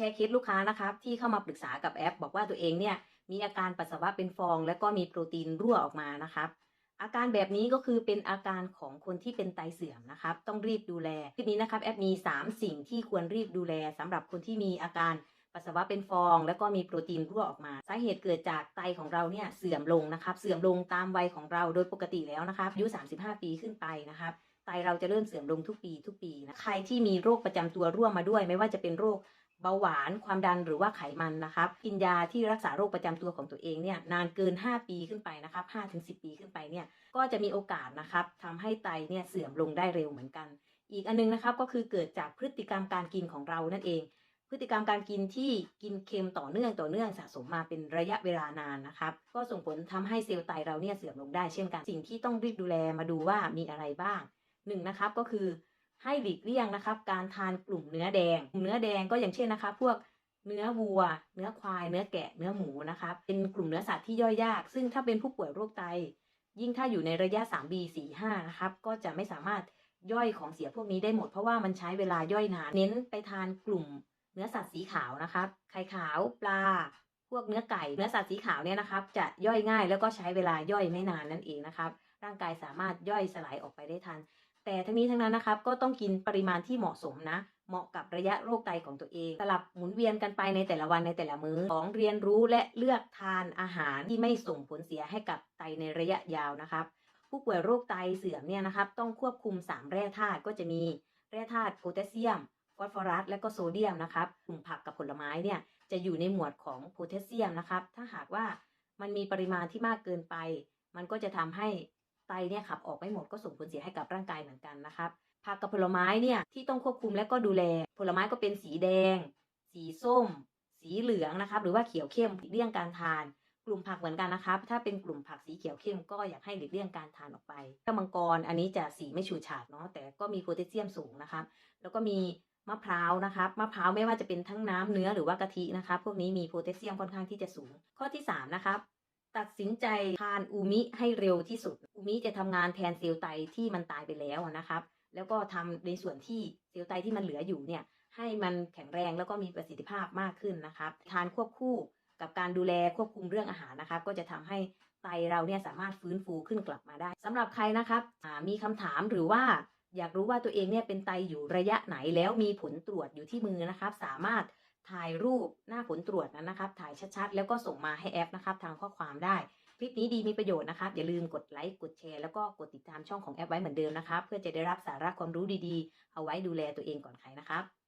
ชร์เคสลูกค้านะครับที่เข้ามาปรึกษากับแอป บอกว่าตัวเองเนี่ยมีอาการปัสสาวะเป็นฟอง แล้วก็มีโปรตีนรั่วออกมานะครับ อาการแบบนี้ก็คือเป็นอาการของคนที่เป็นไตเสื่อมนะครับ ต้องรีบดูแลคลิปนี้นะครับแอปมี 3 สิ่งที่ควรรีบดูแลสำหรับคนที่มีอาการปัสสาวะเป็นฟอง แล้วก็มีโปรตีนรั่วออกมาสาเหตุเกิดจากไตของเราเนี่ยเสื่อมลงนะครับ เสื่อมลงตามวัยของเราโดยปกติแล้วนะครับอายุ 35 ปีขึ้นไปนะครับไตเราจะเริ่มเสื่อมลงทุกปีทุกปีนะใครที่มีโรคประจำตัวร่วมมาด้วย ไม่ว่าจะเป็นโรค เบาหวานความดันหรือว่าไขมันนะครับกินยาที่รักษาโรคประจำตัวของตัวเองเนี่ยนานเกิน 5 ปีขึ้นไปนะครับ5ถึง10 ปีขึ้นไปเนี่ยก็จะมีโอกาสนะครับทำให้ไตเนี่ยเสื่อมลงได้เร็วเหมือนกัน อีกอันนึงนะครับก็คือเกิดจากพฤติกรรมการกินของเรานั่นเอง พฤติกรรมการกินที่กินเค็มต่อเนื่องต่อเนื่องสะสมมาเป็นระยะเวลานานนะครับก็ส่งผลทำให้เซลล์ไตเราเนี่ยเสื่อมลงได้เช่นกัน สิ่งที่ต้องรีบดูแลมาดูว่ามีอะไรบ้างหนึ่งนะครับก็คือ ให้หลีกเลี่ยงนะครับ การทานกลุ่มเนื้อแดงกลุ่มเนื้อแดงก็อย่างเช่นนะคะ พวกเนื้อวัว เนื้อควาย เนื้อแกะ เนื้อหมูนะครับเป็นกลุ่มเนื้อสัตว์ที่ย่อยยาก ซึ่งถ้าเป็นผู้ป่วยโรคไต ยิ่งถ้าอยู่ในระยะ 3B 4 5นะครับ ก็จะไม่สามารถย่อยของเสียพวกนี้ได้หมด เพราะว่ามันใช้เวลาย่อยนาน เน้นไปทานกลุ่มเนื้อสัตว์สีขาวนะครับไข่ขาว ปลา พวกเนื้อไก่ เนื้อสัตว์สีขาวเนี่ยนะครับ จะย่อยง่ายแล้วก็ใช้เวลาย่อยไม่นานนั่นเองนะครับ ร่างกายสามารถย่อยสลายออกไปได้ทัน แต่ทั้งนี้ทั้งนั้นนะครับก็ต้องกินปริมาณที่เหมาะสมนะ เหมาะกับระยะโรคไตของตัวเอง สลับหมุนเวียนกันไปในแต่ละวันในแต่ละมื้อของเรียนรู้และเลือกทานอาหารที่ไม่ส่งผลเสียให้กับไตในระยะยาวนะครับ ผู้ป่วยโรคไตเสื่อมเนี่ยนะครับ ต้องควบคุม 3 แร่ธาตุก็จะมีแร่ธาตุโพแทสเซียมฟอสฟอรัสและก็โซเดียมนะครับกลุ่มผักกับผลไม้เนี่ยจะอยู่ในหมวดของโพแทสเซียมนะครับ ถ้าหากว่ามันมีปริมาณที่มากเกินไป มันก็จะทำให้ ไตเนี่ยขับออกไม่หมดก็ส่งผลเสียให้กับร่างกายเหมือนกันนะครับผักกับผลไม้เนี่ยที่ต้องควบคุมและก็ดูแล ผลไม้ก็เป็นสีแดง สีส้ม สีเหลืองนะครับหรือว่าเขียวเข้มหลีกเลี่ยงการทาน กลุ่มผักเหมือนกันนะครับ ถ้าเป็นกลุ่มผักสีเขียวเข้มก็อยากให้หลีกเลี่ยงการทานออกไปถ้ามังกรอันนี้จะสีไม่ฉูดฉาดเนาะแต่ก็มีโพแทสเซียมสูงนะครับ แล้วก็มีมะพร้าวนะครับมะพร้าวไม่ว่าจะเป็นทั้งน้ำเนื้อหรือว่ากะทินะครับพวกนี้มีโพแทสเซียมค่อนข้างที่จะสูง ข้อที่สามนะครับ ตัดสินใจทานอูมิให้เร็วที่สุด อูมิจะทำงานแทนเซลล์ไตที่มันตายไปแล้วนะครับ แล้วก็ทำในส่วนที่เซลล์ไตที่มันเหลืออยู่เนี่ยให้มันแข็งแรงแล้วก็มีประสิทธิภาพมากขึ้นนะครับ ทานควบคู่กับการดูแลควบคุมเรื่องอาหารนะครับ ก็จะทำให้ไตเราเนี่ยสามารถฟื้นฟูขึ้นกลับมาได้สำหรับใครนะครับมีคำถามหรือว่าอยากรู้ว่าตัวเองเนี่ยเป็นไตอยู่ระยะไหนแล้วมีผลตรวจอยู่ที่มือนะครับ สามารถ ถ่ายรูปหน้าผลตรวจนั้นนะครับ ถ่ายชัดๆ แล้วก็ส่งมาให้แอปนะครับ ทางข้อความได้ คลิปนี้ดีมีประโยชน์นะครับ อย่าลืมกดไลค์กดแชร์แล้วก็กดติดตามช่องของแอปไว้เหมือนเดิมนะครับ เพื่อจะได้รับสาระความรู้ดีๆ เอาไว้ดูแลตัวเองก่อนใครนะครับ